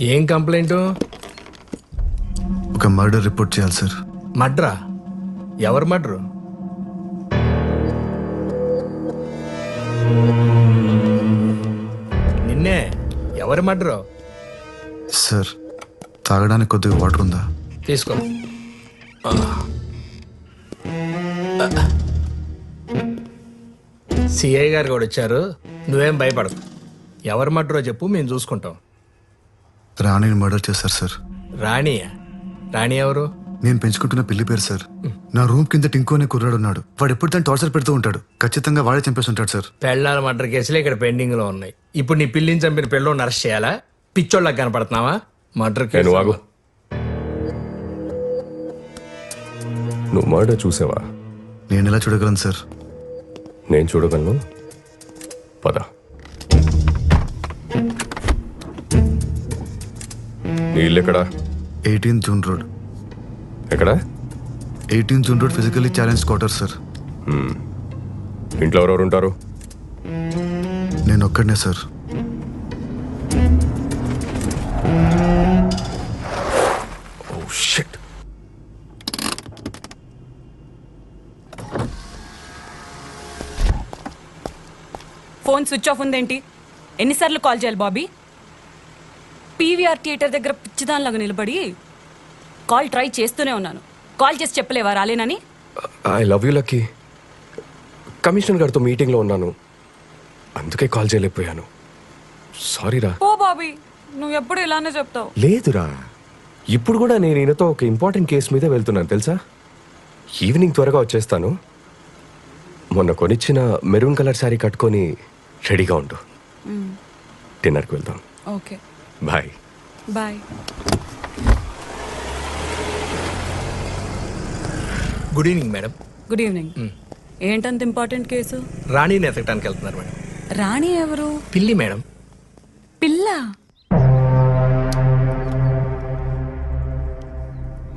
ఏం కంప్లైంట్? ఒక murder report చేయాలి సార్. మడ్రా? ఎవరు మడ్రు? నిన్నే ఎవరి మడ్రు? సార్ తాగడానికి కొద్దిగా వాటర్ ఉందా? తీసుకో. సిఐ గారు కూడా వచ్చారు. నువ్వేం భయపడకు. ఎవరి మడ్రో చెప్పు మేము చూసుకుంటాం. రాణిని మర్డర్ చేశారు సార్ రాణియా? రాణి ఎవరు? నేను పెంచుకుంటున్న పిల్లి పేరు సార్ నా రూమ్ కింద టింకు అనే కుర్రాడు ఉన్నాడు. వాడు ఎప్పుడు తను టార్చర్ పెడుతూ ఉంటాడు. ఖచ్చితంగా వాడే చంపేసి ఉంటాడు సార్ పెళ్ళాల మర్డర్ కేసులు ఇక్కడ పెండింగ్లో ఉన్నాయి. ఇప్పుడు నీ పిల్లిని చంపిన పిల్లని అరెస్ట్ చేయాలా? పిచ్చోళ్ళకి కనపడుతున్నావా? మర్డర్ నేను కేసు వాగు నువ్వు మర్డర్ చూసావా? నేను ఎలా చూడగలను సార్ నేను చూడగలను. పద. నీ ఇల్లు ఎక్కడా ఎయిటీన్ జూన్ రోడ్. ఎక్కడా? Eighteen June road physically challenge quarter sir. ఇంట్లో ఎవరెవరు ఉంటారు? నేను ఒక్కడనే sir. Oh shit. Phone switch off ఉందేంటి? ఎన్నిసార్లు కాల్ చేయాలి బాబీ? పీవీఆర్ థియేటర్ దగ్గర పిచ్చిదానిలాగా నిలబడి కాల్ ట్రై చేస్తూనే ఉన్నాను. కాల్ చేసి చెప్పలేవా రాలేనని? I love you Lucky. Commissioner గారితో మీటింగ్లో ఉన్నాను. అందుకే కాల్ చేయలేకపోయాను. సారీ రా. ఓ బాబీ నువ్వు ఎప్పుడు ఇలానే చెప్తావు. లేదురా. ఇప్పుడు కూడా నేను ఈయనతో ఒక ఇంపార్టెంట్ కేసు మీద వెళ్తున్నాను తెలుసా? ఈవినింగ్ త్వరగా వచ్చేస్తాను. మొన్న కొనిచ్చిన మెరూన్ కలర్ శారీ కట్టుకొని రెడీగా ఉండు. డిన్నర్కి వెళ్దాం okay. Bye. Bye. Good evening madam. Good evening. ఏంటంత important case? రాణిని ఎతకడానికి వెళ్తున్నారు మేడం. రాణి ఎవరు? పిల్లి మేడం. పిల్ల?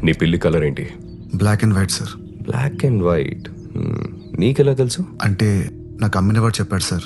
నీ పిల్లి కలర్ ఏంటి? Black and white sir black and white నీకెలా తెలుసు? అంటే నాకు అమ్మిన వాడు చెప్పాడు సార్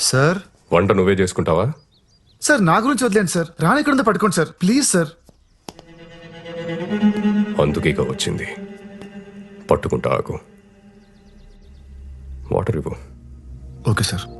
సార్? వంట నువ్వే చేసుకుంటావా? సార్ నా గురించి వదిలేండి సార్. రాని ఎక్కడ ఉందో పట్టుకోండి సార్. Please sir. అందుకే ఇక వచ్చింది. పట్టుకుంటా ఆకు వాటర్ ఇవ్వు. Okay sir.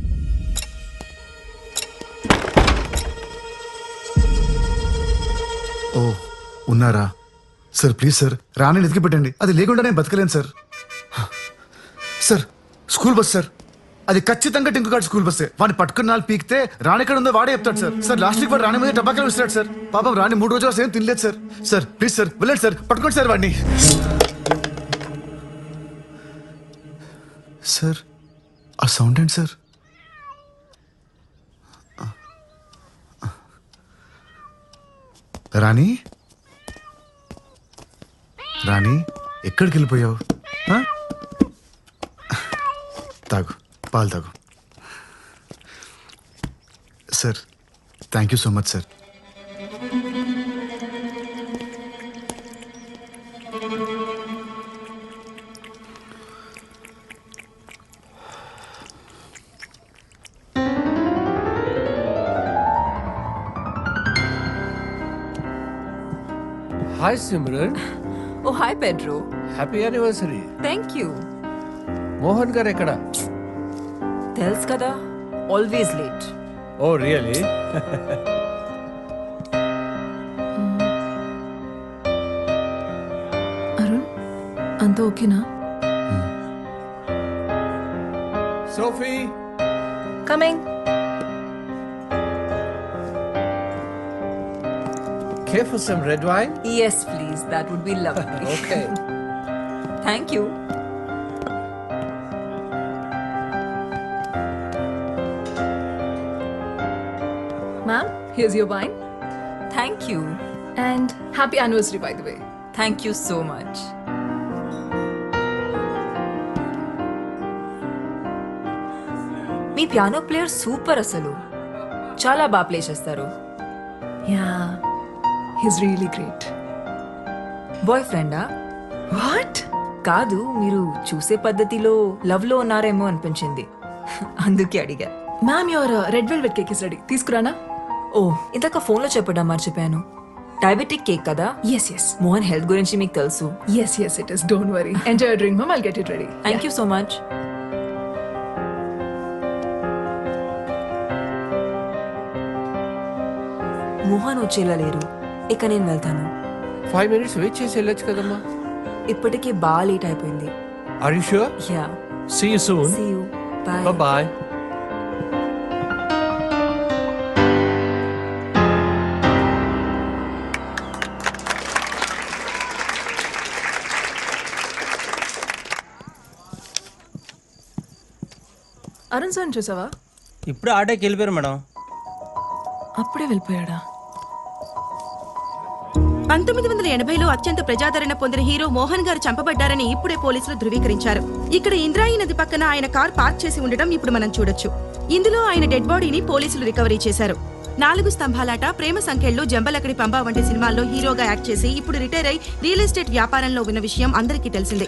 ఉన్నారా? సార్ ప్లీజ్ సార్ రాణిని వెతికి పెట్టండి. అది లేకుండా నేను బతకలేను sir. Sir school bus sir. అది ఖచ్చితంగా టింకుగాడు స్కూల్ బస్సే. వాడిని పట్టుకున్న నాలుగు పీకితే రాణి ఎక్కడ ఉందో వాడే చెప్తాడు సార్. సార్ లాస్ట్ వీక్ వాడు రాణి మీద టబాకాలు ఇస్తాడు సార్. పాపం రాణి మూడు రోజులు సేమ్ ఏం తినలేదు సార్. సార్ ప్లీజ్ సార్ వెళ్ళండి సార్. పట్టుకోండి సార్ వాడిని. సార్ ఆ సౌండ్ ఏంటి సార్? రాణి? రాణి ఎక్కడికి వెళ్ళిపోయావు? తాగు పాలు తాగు. Sir thank you so much sir. Hi Simran oh hi Pedro. Happy anniversary thank you Mohan గారు ఎక్కడ? తెలుసు కదా always late oh really Arun అంత ఓకేనా? Sophie coming care for some red wine yes please that would be lovely okay thank you ma'am here's your wine thank you and happy anniversary by the way thank you so much మీ piano player super అసలు చాలా బాగా play చేస్తారు yeah his really great boy ఫ్రెండా what కాదు మీరు చూసే పద్ధతిలో లవ్లో ఉన్నారేమో అనిపించింది. అందుకే అడిగా. Ma'am your red velvet cake is ready తీసుకురానా? ఓ ఇందాక ఫోన్లో చెప్పడం మర్చిపోయాను. డయాబెటిక్ కేక్ కదా? ఎస్ ఎస్ మోహన్ హెల్త్ గురించి మీకు తెలుసు. Yes yes it is don't worry enjoy drink ma'am I'll get it ready thank you so much Mohan వచ్చేలా లేరు. ఇక నేను వెళ్తాను. ఫైవ్ మినిట్స్ వెయిట్ చేసి వెళ్ళొచ్చు కదమ్మా. ఇప్పటికే బాగా లేట్ అయిపోయింది. Are you sure yeah see you soon see you bye bye Arun sir చూసావా? ఇప్పుడు ఆటోకి వెళ్ళిపోయారు మేడం. అప్పుడే వెళ్ళిపోయాడా? పంతొమ్మిది వందల ఎనభైలో అత్యంత ప్రజాదరణ పొందిన హీరో మోహన్ గారు చంపబడ్డారని ఇప్పుడే పోలీసులు ధృవీకరించారు. ఇక్కడ ఇంద్రాయి నది పక్కన ఆయన కార్ పార్క్ చేసి ఉండడం ఇప్పుడు మనం చూడొచ్చు. ఇందులో ఆయన డెడ్ బాడీని పోలీసులు రికవరీ చేశారు. నాలుగు స్తంభాలాట ప్రేమ సంఖ్యలు జంబలకడి పంబా వంటి సినిమాల్లో హీరోగా యాక్ట్ చేసి ఇప్పుడు రిటైర్ అయి రియల్ ఎస్టేట్ వ్యాపారంలో ఉన్న విషయం అందరికీ తెలిసిందే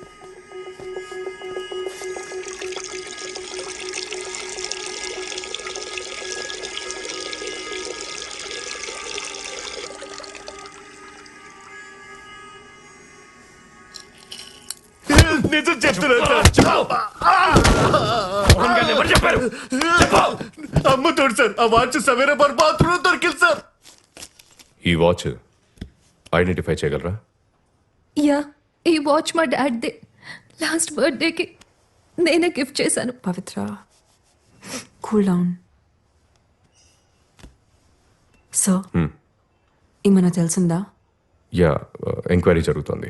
నిజం చెప్తున్నాను అమ్ముతాడు సార్ ఆ వాచ్ సవేరా బార్ బాత్రూమ్ దొరికింది సార్. ఈ వాచ్ ఐడెంటిఫై చేయగలరా? యా ఈ వాచ్ మా డాడ్ దే లాస్ట్ బర్త్డేకి నేనే గిఫ్ట్ చేశాను. పవిత్ర కూల్ డౌన్. సో ఏమైనా తెలిసిందా? యా ఎంక్వైరీ జరుగుతుంది.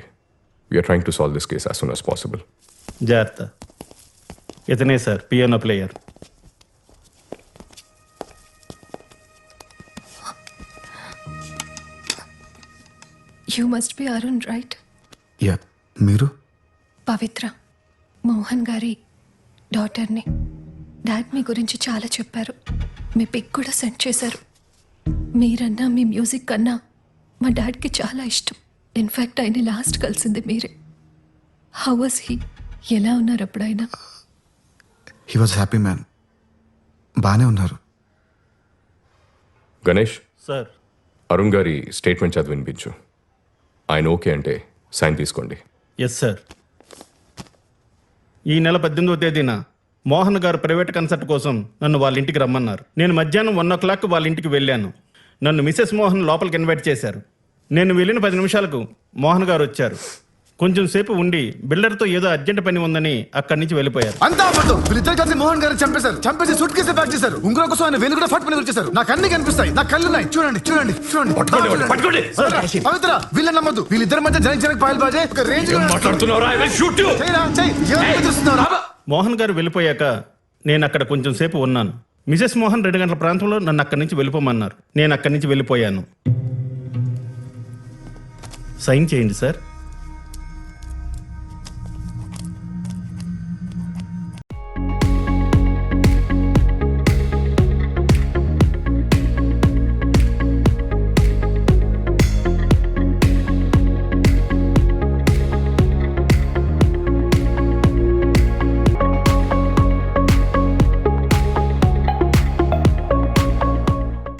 We're trying to solve this case as soon as possible జాగ్రత్త. ఇతనే sir piano player. You must be Arun right yeah మీరు? పవిత్ర మోహన్ గారి డాటర్ని డాడ్ మీ గురించి చాలా చెప్పారు. మీ పిక్ కూడా సెండ్ చేశారు. మీరన్నా మీ మ్యూజిక్ కన్నా మా డాడ్కి చాలా ఇష్టం. ఇన్ఫ్యాక్ట్ ఆయన లాస్ట్ కలిసింది మీరే. హౌ వాస్ హీ ఎలా ఉన్నారు అప్పుడు ఆయన హీ వాజ్ హ్యాపీ మ్యాన్ బాగానే ఉన్నారు. గణేష్? సార్. అరుణ్ గారి స్టేట్మెంట్ చదివి వినిపించు. ఆయన ఓకే అంటే సైన్ తీసుకోండి. ఎస్ సార్ ఈ నెల పద్దెనిమిదవ తేదీన మోహన్ గారు ప్రైవేట్ కన్సర్ట్ కోసం నన్ను వాళ్ళ ఇంటికి రమ్మన్నారు. నేను మధ్యాహ్నం వన్ ఓ క్లాక్ వాళ్ళ ఇంటికి వెళ్ళాను. నన్ను మిసెస్ మోహన్ లోపలికి ఇన్వైట్ చేశారు. నేను వెళ్ళిన పది నిమిషాలకు మోహన్ గారు వచ్చారు. కొంచెం సేపు ఉండి బిల్డర్తో ఏదో అర్జెంట్ పని ఉందని అక్కడి నుంచి వెళ్ళిపోయారు. అంతా అబద్ధం. వీళ్ళిద్దరు కలిసి మోహన్ గారిని చంపేశారు. చంపేసి సూట్ కేసు ప్యాక్ చేశారు. ఉంగరం కోసం ఆయన వేలు కూడా ఫట్ పని వచ్చేసారు నాకు అన్ని కనిపిస్తాయి. నాకు కళ్ళు ఉన్నాయి చూడండి చూడండి. చూడండి. పట్టుకోండి. పవిత్ర వీళ్ళని నమ్మద్దు. వీళ్ళిద్దరి మధ్య జనక్ జనక్ పాయలు బాజే. ఒక రేంజ్ మోహన్ గారు వెళ్ళిపోయాక నేను అక్కడ కొంచెం సేపు ఉన్నాను. మిసెస్ మోహన్ రెండు గంటల ప్రాంతంలో నన్ను అక్కడి నుంచి వెళ్ళిపోమన్నారు. నేను అక్కడి నుంచి వెళ్ళిపోయాను. సైన్ చేయండి సార్.